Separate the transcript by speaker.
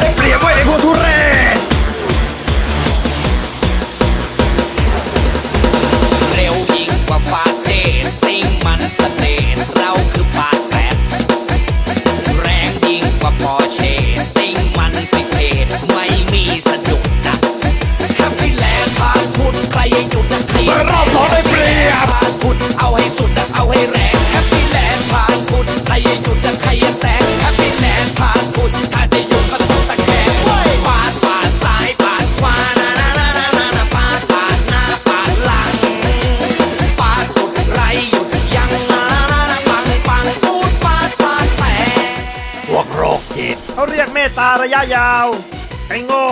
Speaker 1: ได้เปรียบไว้ไอ้พวกทุเรศ
Speaker 2: เร็วยิงกว่าฟาเจสิ่งมันสเตนเราคือปาดแรแรงยิงกว่าพอเชสิ่งมันสิเทไม่มีสะดุดนะแฮปปี้แลนด์บางคุณใครยังหยุดนะใครรอสองไ
Speaker 1: เขาเรียกเมตตาระยะยาว ไอ้โง่